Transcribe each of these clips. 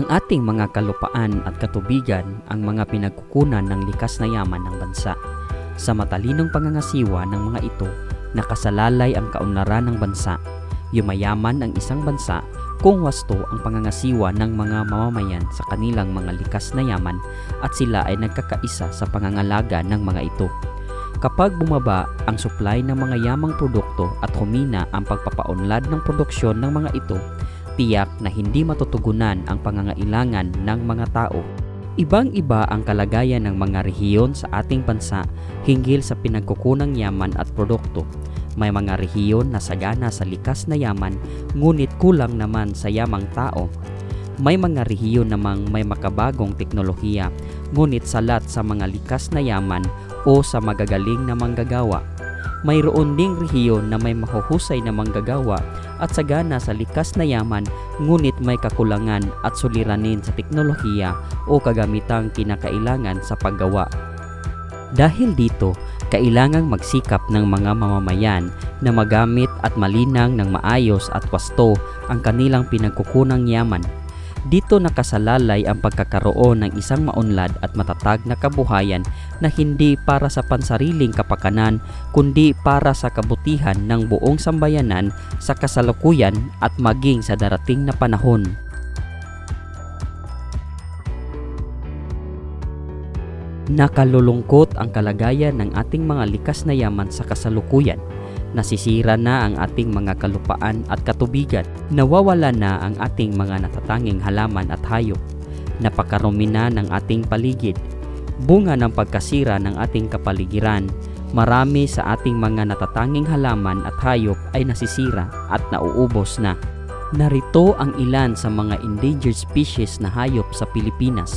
Ang ating mga kalupaan at katubigan ang mga pinagkukunan ng likas na yaman ng bansa. Sa matalinong pangangasiwa ng mga ito, nakasalalay ang kaunlaran ng bansa. Yumayaman ang isang bansa kung wasto ang pangangasiwa ng mga mamamayan sa kanilang mga likas na yaman at sila ay nagkakaisa sa pangangalaga ng mga ito. Kapag bumaba ang supply ng mga yamang produkto at humina ang pagpapaunlad ng produksyon ng mga ito, tiyak na hindi matutugunan ang pangangailangan ng mga tao. Ibang-iba ang kalagayan ng mga rehiyon sa ating bansa hinggil sa pinagkukunang yaman at produkto. May mga rehiyon na sagana sa likas na yaman ngunit kulang naman sa yamang tao. May mga rehiyon namang may makabagong teknolohiya ngunit salat sa mga likas na yaman o sa magagaling na manggagawa. Mayroon ding rehiyon na may mahuhusay na manggagawa at sagana sa likas na yaman ngunit may kakulangan at suliranin sa teknolohiya o kagamitang kinakailangan sa paggawa. Dahil dito, kailangang magsikap ng mga mamamayan na magamit at malinang ng maayos at wasto ang kanilang pinagkukunang yaman. Dito nakasalalay ang pagkakaroon ng isang maunlad at matatag na kabuhayan na hindi para sa pansariling kapakanan kundi para sa kabutihan ng buong sambayanan sa kasalukuyan at maging sa darating na panahon. Nakalulungkot ang kalagayan ng ating mga likas na yaman sa kasalukuyan. Nasisira na ang ating mga kalupaan at katubigan. Nawawala na ang ating mga natatanging halaman at hayop. Napakarumi na ng ating paligid. Bunga ng pagkasira ng ating kapaligiran, marami sa ating mga natatanging halaman at hayop ay nasisira at nauubos na. Narito ang ilan sa mga endangered species na hayop sa Pilipinas.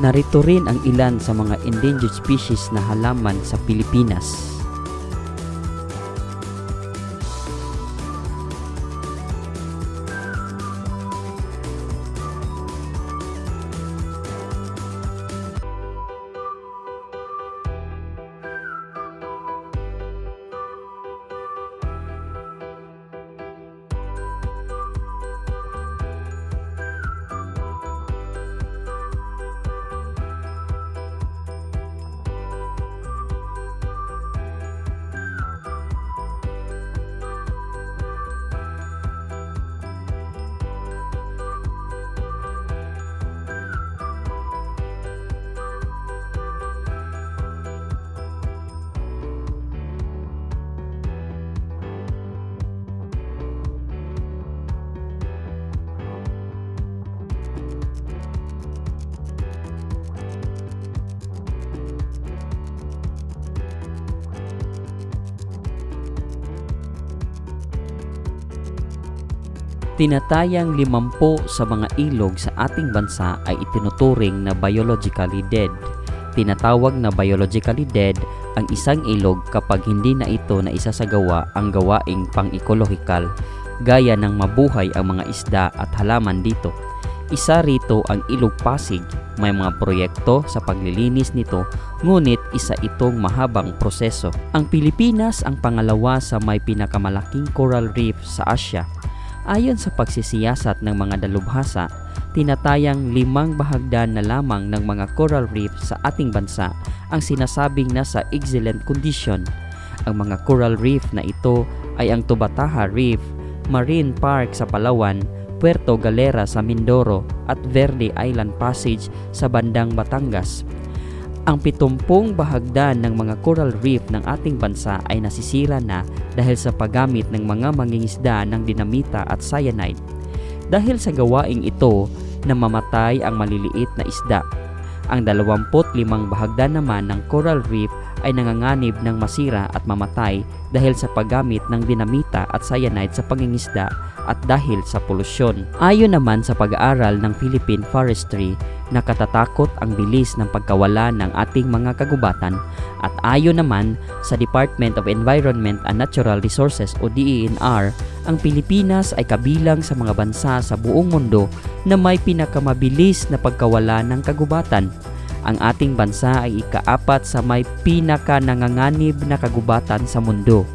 Narito rin ang ilan sa mga endangered species na halaman sa Pilipinas. Tinatayang limampo sa mga ilog sa ating bansa ay itinuturing na biologically dead. Tinatawag na biologically dead ang isang ilog kapag hindi na ito na isasagawa ang gawaing pang-ekolohikal gaya ng mabuhay ang mga isda at halaman dito. Isa rito ang ilog Pasig, may mga proyekto sa paglilinis nito ngunit isa itong mahabang proseso. Ang Pilipinas ang pangalawa sa may pinakamalaking coral reef sa Asia Ayon sa pagsisiyasat ng mga dalubhasa, tinatayang limang bahagdan na lamang ng mga coral reef sa ating bansa ang sinasabing nasa excellent condition. Ang mga coral reef na ito ay ang Tubataha Reef, Marine Park sa Palawan, Puerto Galera sa Mindoro at Verde Island Passage sa bandang Batangas. Ang pitumpong bahagdan ng mga coral reef ng ating bansa ay nasisira na dahil sa paggamit ng mga mangingisda ng dinamita at cyanide. Dahil sa gawaing ito, namamatay ang maliliit na isda. Ang 25 bahagdan naman ng coral reef ay nanganganib ng masira at mamatay dahil sa paggamit ng dinamita at cyanide sa pangingisda at dahil sa polusyon. Ayon naman sa pag-aaral ng Philippine Forestry, nakatatakot ang bilis ng pagkawala ng ating mga kagubatan at ayon naman sa Department of Environment and Natural Resources o DENR, ang Pilipinas ay kabilang sa mga bansa sa buong mundo na may pinakamabilis na pagkawala ng kagubatan. Ang ating bansa ay ikaapat sa may pinaka nanganganib na kagubatan sa mundo.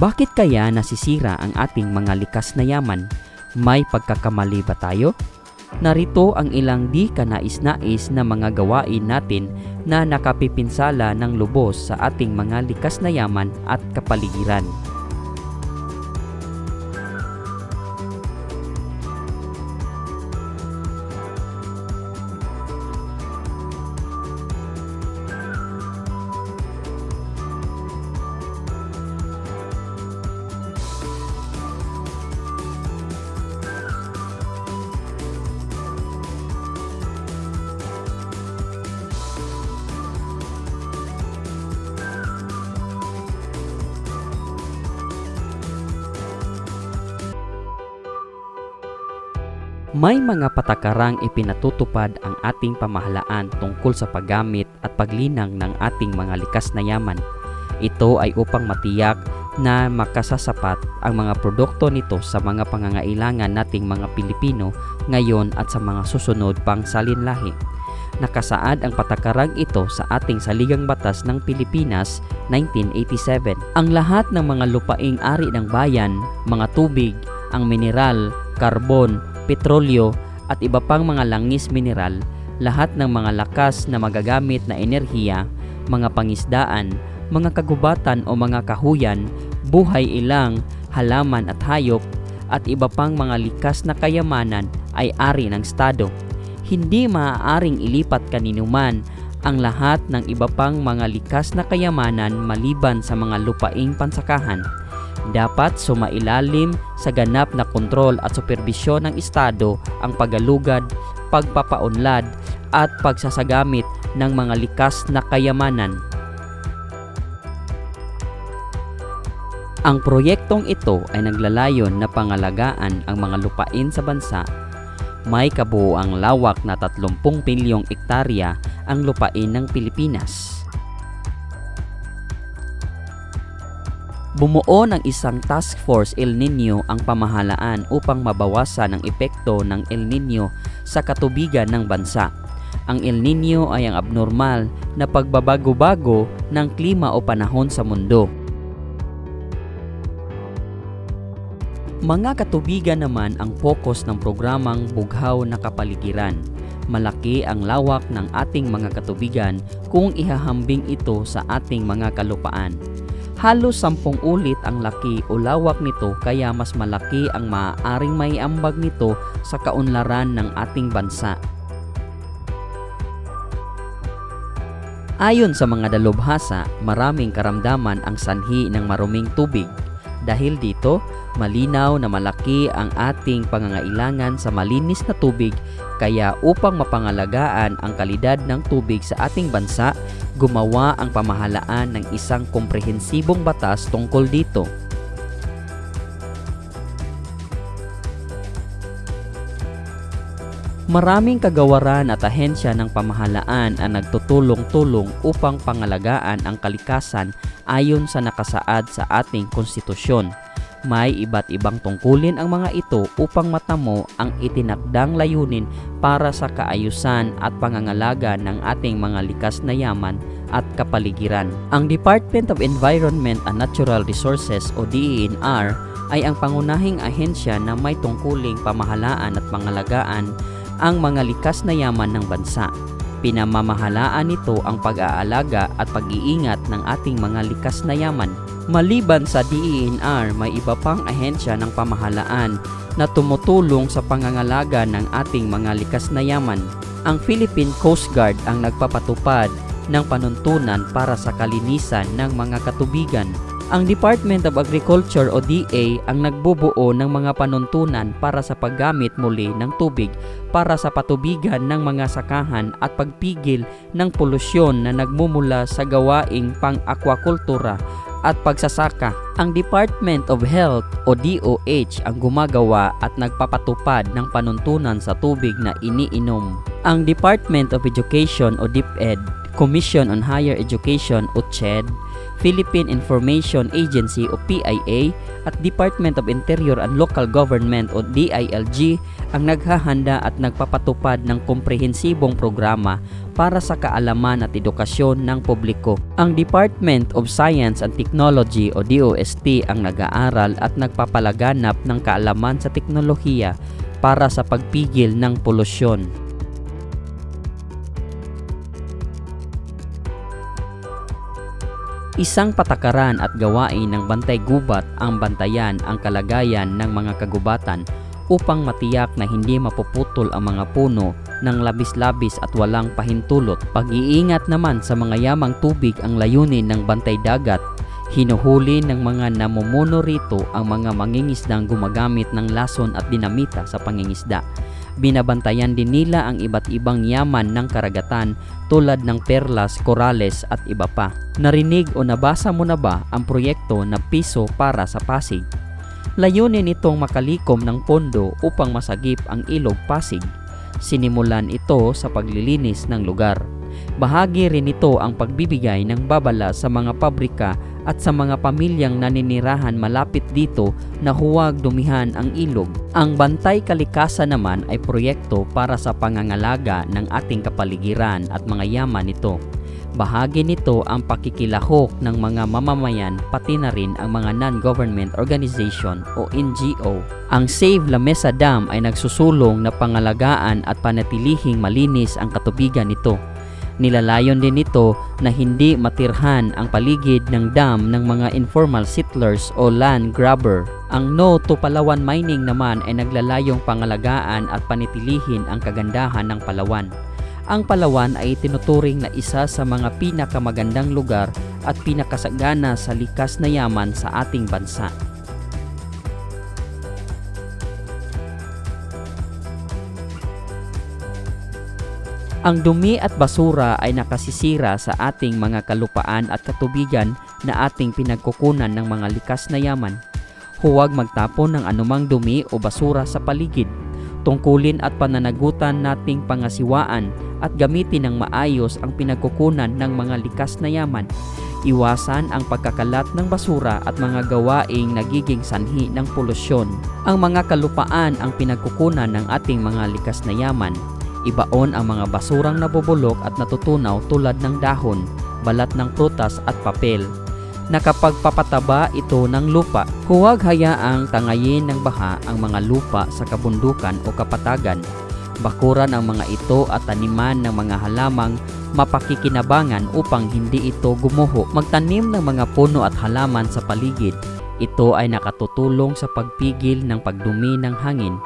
Bakit kaya nasisira ang ating mga likas na yaman? May pagkakamali ba tayo? Narito ang ilang di kanais-nais na mga gawain natin na nakapipinsala ng lubos sa ating mga likas na yaman at kapaligiran. May mga patakarang ipinatutupad ang ating pamahalaan tungkol sa paggamit at paglinang ng ating mga likas na yaman. Ito ay upang matiyak na makasasapat ang mga produkto nito sa mga pangangailangan nating mga Pilipino ngayon at sa mga susunod pang salinlahi. Nakasaad ang patakarang ito sa ating saligang batas ng Pilipinas 1987. Ang lahat ng mga lupaing ari ng bayan, mga tubig, ang mineral, karbon, petrolyo at iba pang mga langis mineral, lahat ng mga lakas na magagamit na enerhiya, mga pangisdaan, mga kagubatan o mga kahuyan, buhay ilang, halaman at hayop, at iba pang mga likas na kayamanan ay ari ng Estado. Hindi maaaring ilipat kaninuman ang lahat ng iba pang mga likas na kayamanan maliban sa mga lupaing pansakahan dapat sumailalim sa ganap na kontrol at superbisyon ng Estado ang pagalugad, pagpapaunlad at pagsasagamit ng mga likas na kayamanan. Ang proyektong ito ay naglalayon na pangalagaan ang mga lupain sa bansa. May kabuuang lawak na 30 milyong ektarya ang lupain ng Pilipinas. Bumuo ng isang task force El Nino ang pamahalaan upang mabawasan ang epekto ng El Nino sa katubigan ng bansa. Ang El Nino ay ang abnormal na pagbabago-bago ng klima o panahon sa mundo. Mga katubigan naman ang focus ng programang Bughaw na Kapaligiran. Malaki ang lawak ng ating mga katubigan kung ihahambing ito sa ating mga kalupaan. Halos sampung ulit ang laki o lawak nito kaya mas malaki ang maaaring maiambag nito sa kaunlaran ng ating bansa. Ayon sa mga dalubhasa, maraming karamdaman ang sanhi ng maruming tubig. Dahil dito, malinaw na malaki ang ating pangangailangan sa malinis na tubig kaya upang mapangalagaan ang kalidad ng tubig sa ating bansa, gumawa ang pamahalaan ng isang komprehensibong batas tungkol dito. Maraming kagawaran at ahensya ng pamahalaan ang nagtutulong-tulong upang pangalagaan ang kalikasan ayon sa nakasaad sa ating konstitusyon. May iba't ibang tungkulin ang mga ito upang matamo ang itinakdang layunin para sa kaayusan at pangangalaga ng ating mga likas na yaman at kapaligiran. Ang Department of Environment and Natural Resources o DENR ay ang pangunahing ahensya na may tungkuling pamahalaan at pangalagaan ang mga likas na yaman ng bansa. Pinamamahalaan nito ang pag-aalaga at pag-iingat ng ating mga likas na yaman. Maliban sa DENR, may iba pang ahensya ng pamahalaan na tumutulong sa pangangalaga ng ating mga likas na yaman. Ang Philippine Coast Guard ang nagpapatupad ng panuntunan para sa kalinisan ng mga katubigan. Ang Department of Agriculture o DA ang nagbubuo ng mga panuntunan para sa paggamit muli ng tubig para sa patubigan ng mga sakahan at pagpigil ng polusyon na nagmumula sa gawaing pang-aquakultura at pagsasaka. Ang Department of Health o DOH ang gumagawa at nagpapatupad ng panuntunan sa tubig na iniinom. Ang Department of Education o DepEd, Commission on Higher Education o CHED, Philippine Information Agency o PIA at Department of Interior and Local Government o DILG ang naghahanda at nagpapatupad ng komprehensibong programa para sa kaalaman at edukasyon ng publiko. Ang Department of Science and Technology o DOST ang nag-aaral at nagpapalaganap ng kaalaman sa teknolohiya para sa pagpigil ng polusyon. Isang patakaran at gawain ng bantay gubat ang bantayan ang kalagayan ng mga kagubatan upang matiyak na hindi mapuputol ang mga puno ng labis-labis at walang pahintulot. Pag-iingat naman sa mga yamang tubig ang layunin ng bantay dagat. Hinuhuli ng mga namumuno rito ang mga mangingisdang gumagamit ng lason at dinamita sa pangingisda. Binabantayan din nila ang iba't ibang yaman ng karagatan tulad ng perlas, korales at iba pa. Narinig o nabasa mo na ba ang proyekto na piso para sa Pasig? Layunin itong makalikom ng pondo upang masagip ang ilog Pasig. Sinimulan ito sa paglilinis ng lugar. Bahagi rin ito ang pagbibigay ng babala sa mga pabrika at sa mga pamilyang naninirahan malapit dito na huwag dumihan ang ilog. Ang Bantay Kalikasan naman ay proyekto para sa pangangalaga ng ating kapaligiran at mga yaman nito. Bahagi nito ang pakikilahok ng mga mamamayan pati na rin ang mga non-government organization o NGO. Ang Save La Mesa Dam ay nagsusulong na pangalagaan at panatilihing malinis ang katubigan nito. Nilalayon din nito na hindi matirhan ang paligid ng dam ng mga informal settlers o land grabber. Ang No to Palawan Mining naman ay naglalayong pangalagaan at panitilihin ang kagandahan ng Palawan. Ang Palawan ay tinuturing na isa sa mga pinakamagandang lugar at pinakasagana sa likas na yaman sa ating bansa. Ang dumi at basura ay nakasisira sa ating mga kalupaan at katubigan na ating pinagkukunan ng mga likas na yaman. Huwag magtapon ng anumang dumi o basura sa paligid. Tungkulin at pananagutan nating pangasiwaan at gamitin ng maayos ang pinagkukunan ng mga likas na yaman. Iwasan ang pagkakalat ng basura at mga gawaing nagiging sanhi ng polusyon. Ang mga kalupaan ang pinagkukunan ng ating mga likas na yaman. Ibaon ang mga basurang nabubulok at natutunaw tulad ng dahon, balat ng prutas at papel. Nakapagpapataba ito ng lupa, huwag hayaang tangayin ng baha ang mga lupa sa kabundukan o kapatagan. Bakuran ang mga ito at taniman ng mga halamang mapakikinabangan upang hindi ito gumuho. Magtanim ng mga puno at halaman sa paligid. Ito ay nakatutulong sa pagpigil ng pagdumi ng hangin.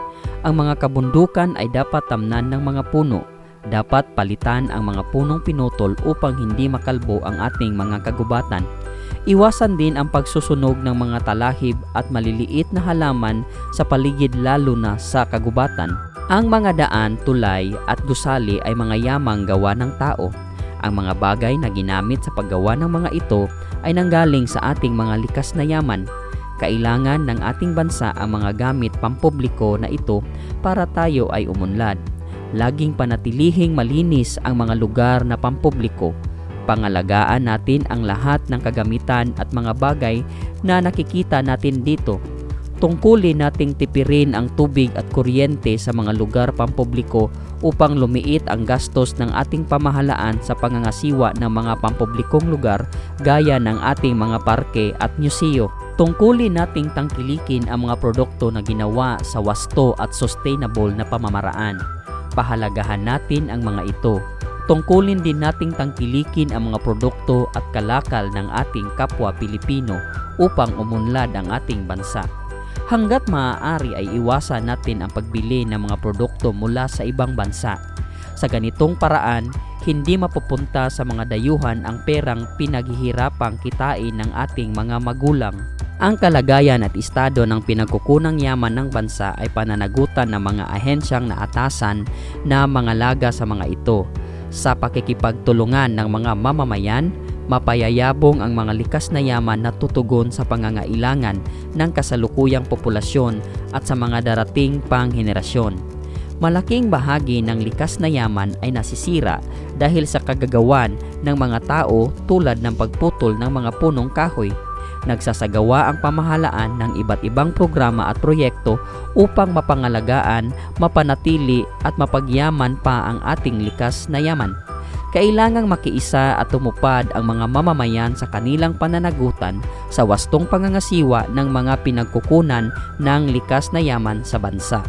Ang mga kabundukan ay dapat tamnan ng mga puno. Dapat palitan ang mga punong pinutol upang hindi makalbo ang ating mga kagubatan. Iwasan din ang pagsusunog ng mga talahib at maliliit na halaman sa paligid lalo na sa kagubatan. Ang mga daan, tulay at gusali ay mga yamang gawa ng tao. Ang mga bagay na ginamit sa paggawa ng mga ito ay nanggaling sa ating mga likas na yaman. Kailangan ng ating bansa ang mga gamit pampubliko na ito para tayo ay umunlad. Laging panatilihing malinis ang mga lugar na pampubliko. Pangalagaan natin ang lahat ng kagamitan at mga bagay na nakikita natin dito. Tungkulin nating tipirin ang tubig at kuryente sa mga lugar pampubliko upang lumiit ang gastos ng ating pamahalaan sa pangangasiwa ng mga pampublikong lugar gaya ng ating mga parke at museo. Tungkulin nating tangkilikin ang mga produkto na ginawa sa wasto at sustainable na pamamaraan. Pahalagahan natin ang mga ito. tungkulin din nating tangkilikin ang mga produkto at kalakal ng ating kapwa Pilipino upang umunlad ang ating bansa. Hanggat maaari ay iwasan natin ang pagbili ng mga produkto mula sa ibang bansa. Sa ganitong paraan, hindi mapupunta sa mga dayuhan ang perang pinaghihirapang kitain ng ating mga magulang. Ang kalagayan at estado ng pinagkukunang yaman ng bansa ay pananagutan ng mga ahensyang naatasan na mga laga sa mga ito. Sa pakikipagtulungan ng mga mamamayan, mapayayabong ang mga likas na yaman na tutugon sa pangangailangan ng kasalukuyang populasyon at sa mga darating pang henerasyon. Malaking bahagi ng likas na yaman ay nasisira dahil sa kagagawan ng mga tao tulad ng pagputol ng mga punong kahoy. Nagsasagawa ang pamahalaan ng iba't ibang programa at proyekto upang mapangalagaan, mapanatili at mapagyaman pa ang ating likas na yaman. Kailangang makiisa at tumupad ang mga mamamayan sa kanilang pananagutan sa wastong pangangasiwa ng mga pinagkukunan ng likas na yaman sa bansa.